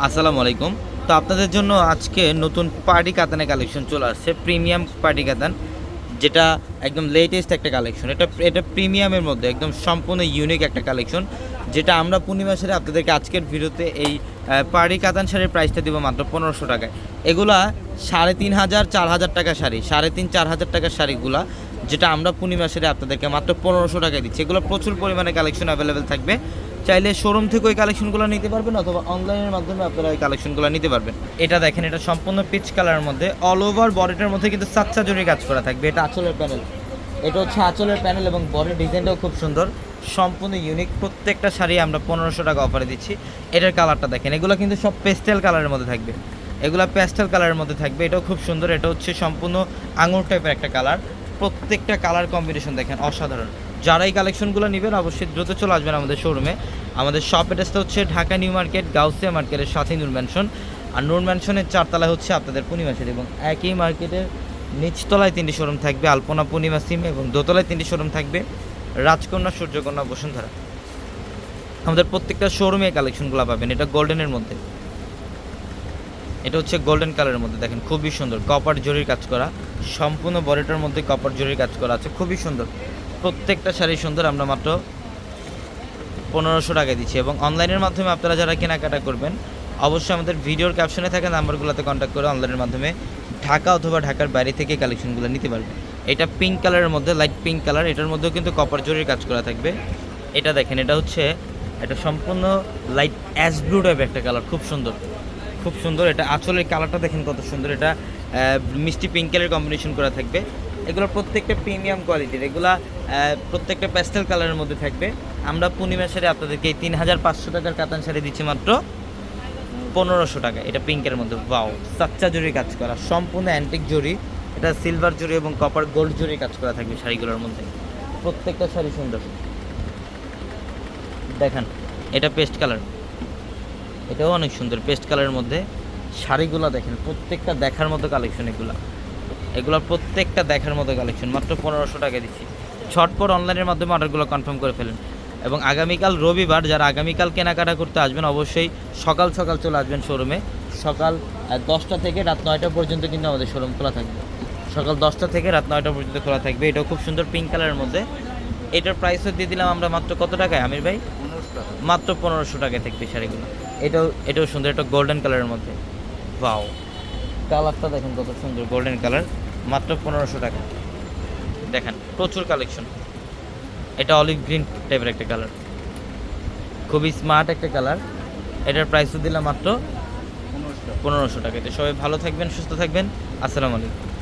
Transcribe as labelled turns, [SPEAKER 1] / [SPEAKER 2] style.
[SPEAKER 1] আসসালামু আলাইকুম। তো আপনাদের জন্য আজকে নতুন পার্টি কাতানের কালেকশন চলে আসছে, প্রিমিয়াম পার্টি কাতান, যেটা একদম লেটেস্ট একটা কালেকশন। এটা এটা প্রিমিয়ামের মধ্যে একদম সম্পূর্ণ ইউনিক একটা কালেকশন, যেটা আমরা পূর্ণিমা শাড়ি আপনাদেরকে আজকের ভিডিওতে এই পার্টি কাতান শাড়ির প্রাইসটা দিব মাত্র পনেরোশো টাকায়। এগুলা সাড়ে তিন হাজার, চার হাজার টাকা শাড়ি, সাড়ে তিন, চার হাজার টাকার শাড়িগুলা, যেটা আমরা পূর্ণিমা শাড়ি আপনাদেরকে মাত্র পনেরোশো টাকায় দিচ্ছি। এগুলো প্রচুর পরিমাণে কালেকশন অ্যাভেলেবেল থাকবে। চাইলে শোরুম থেকে ওই কালেকশনগুলো নিতে পারবেন অথবা অনলাইনের মাধ্যমে আপনারা ওই কালেকশনগুলো নিতে পারবেন। এটা দেখেন, এটা সম্পূর্ণ পিচ কালারের মধ্যে। অল ওভার বডিটার মধ্যে কিন্তু সাচ্চা জরির কাজ করা থাকবে। এটা আঁচলের প্যানেল এটা হচ্ছে আঁচলের প্যানেল এবং বডির ডিজাইনটাও খুব সুন্দর। সম্পূর্ণ ইউনিক প্রত্যেকটা শাড়ি আমরা পনেরোশো টাকা অফারে দিচ্ছি। এটার কালারটা দেখেন, এগুলো কিন্তু সব পেস্টেল কালারের মধ্যে থাকবে। এগুলো প্যাস্টেল কালারের মধ্যে থাকবে। এটাও খুব সুন্দর। এটা হচ্ছে সম্পূর্ণ আঙুর টাইপের একটা কালার প্রত্যেকটা কালার কম্বিনেশন দেখেন, অসাধারণ। যারা এই কালেকশনগুলো নেবেন, অবশ্যই দ্রুত চলে আসবেন আমাদের শোরুমে আমাদের শপ অ্যাড্রেসটা হচ্ছে ঢাকা নিউ মার্কেট, গাউসিয়া মার্কেটের সাথে নূর ম্যানশন আর নূর ম্যানশনের চারতলায় হচ্ছে আপনাদের পূর্ণিমাসের এবং একই মার্কেটের নিচতলায় তিনটি শোরুম থাকবে, আলপনা পূর্ণিমা সিম এবং দোতলায় তিনটি শোরুম থাকবে, রাজকন্যা, সূর্যকন্যা, বসুন্ধরা। আমাদের প্রত্যেকটা শোরুমে কালেকশনগুলো পাবেন, এটা গোল্ডেনের মধ্যে। এটা হচ্ছে গোল্ডেন কালারের মধ্যে, দেখেন খুবই সুন্দর। কপার জরির কাজ করা, সম্পূর্ণ বডিটার মধ্যে কপার জরির কাজ করা আছে, খুবই সুন্দর। প্রত্যেকটা শাড়ি সুন্দর, আমরা মাত্র পনেরোশো টাকা দিচ্ছি এবং অনলাইনের মাধ্যমে আপনারা যারা কেনাকাটা করবেন, অবশ্যই আমাদের ভিডিওর ক্যাপশনে থাকা নাম্বারগুলোতে কন্ট্যাক্ট করে অনলাইনের মাধ্যমে ঢাকা অথবা ঢাকার বাইরে থেকে কালেকশনগুলো নিতে পারবেন। এটা পিঙ্ক কালারের মধ্যে লাইট পিঙ্ক কালার এটার মধ্যেও কিন্তু কপার জরির কাজ করা থাকবে। এটা দেখেন, এটা হচ্ছে এটা সম্পূর্ণ লাইট অ্যাশ ব্লু টাইপের একটা কালার খুব সুন্দর। খুব সুন্দর। এটা আঁচলের কালারটা দেখেন কত সুন্দর। এটা মিষ্টি পিঙ্ক কালার কম্বিনেশন করা থাকবে। এগুলো প্রত্যেকটা প্রিমিয়াম কোয়ালিটির এগুলা প্রত্যেকটা প্যাস্টেল কালারের মধ্যে থাকবে। আমরা পূর্ণিমা শাড়ি আপনাদেরকে এই তিন হাজার পাঁচশো টাকার কাতান শাড়ি দিচ্ছি মাত্র পনেরোশো টাকা। এটা পিঙ্কের মধ্যে। বাও সাচ্চা জরি কাজ করা। সম্পূর্ণ অ্যান্টিক জরি এটা সিলভার জরি এবং কপার গোল্ড জরি কাজ করা থাকবে শাড়িগুলোর মধ্যে। প্রত্যেকটা শাড়ি সুন্দর। দেখেন, এটা পেস্ট কালার এটাও অনেক সুন্দর। পেস্ট কালারের মধ্যে শাড়িগুলো দেখেন প্রত্যেকটা দেখার মতো কালেকশন এগুলা। এগুলো প্রত্যেকটা দেখার মতো কালেকশন মাত্র পনেরোশো টাকা দিচ্ছি। ছটপট অনলাইনের মাধ্যমে অর্ডারগুলো কনফার্ম করে ফেলেন। এবং আগামীকাল রবিবার যারা আগামীকাল কেনাকাটা করতে আসবেন অবশ্যই সকাল সকাল চলে আসবেন শোরুমে সকাল দশটা থেকে রাত নয়টা পর্যন্ত কিন্তু আমাদের শোরুম খোলা থাকবে। সকাল দশটা থেকে রাত নয়টা পর্যন্ত খোলা থাকবে। এটাও খুব সুন্দর পিঙ্ক কালারের মধ্যে। এটার প্রাইসও দিয়ে দিলাম আমরা মাত্র কত টাকায় আমির ভাই? মাত্র পনেরোশো টাকায় থাকবে শাড়িগুলো। এটাও এটাও সুন্দর, এটা গোল্ডেন কালারের মধ্যে। বাও কালারটা দেখেন কত সুন্দর গোল্ডেন কালার মাত্র পনেরোশো টাকা। দেখেন, প্রচুর কালেকশন এটা অলিভ গ্রিন টাইপের একটা কালার খুবই স্মার্ট একটা কালার এটার প্রাইসও দিলাম মাত্র পনেরোশো টাকা। তো সবাই ভালো থাকবেন, সুস্থ থাকবেন। আসসালামু আলাইকুম।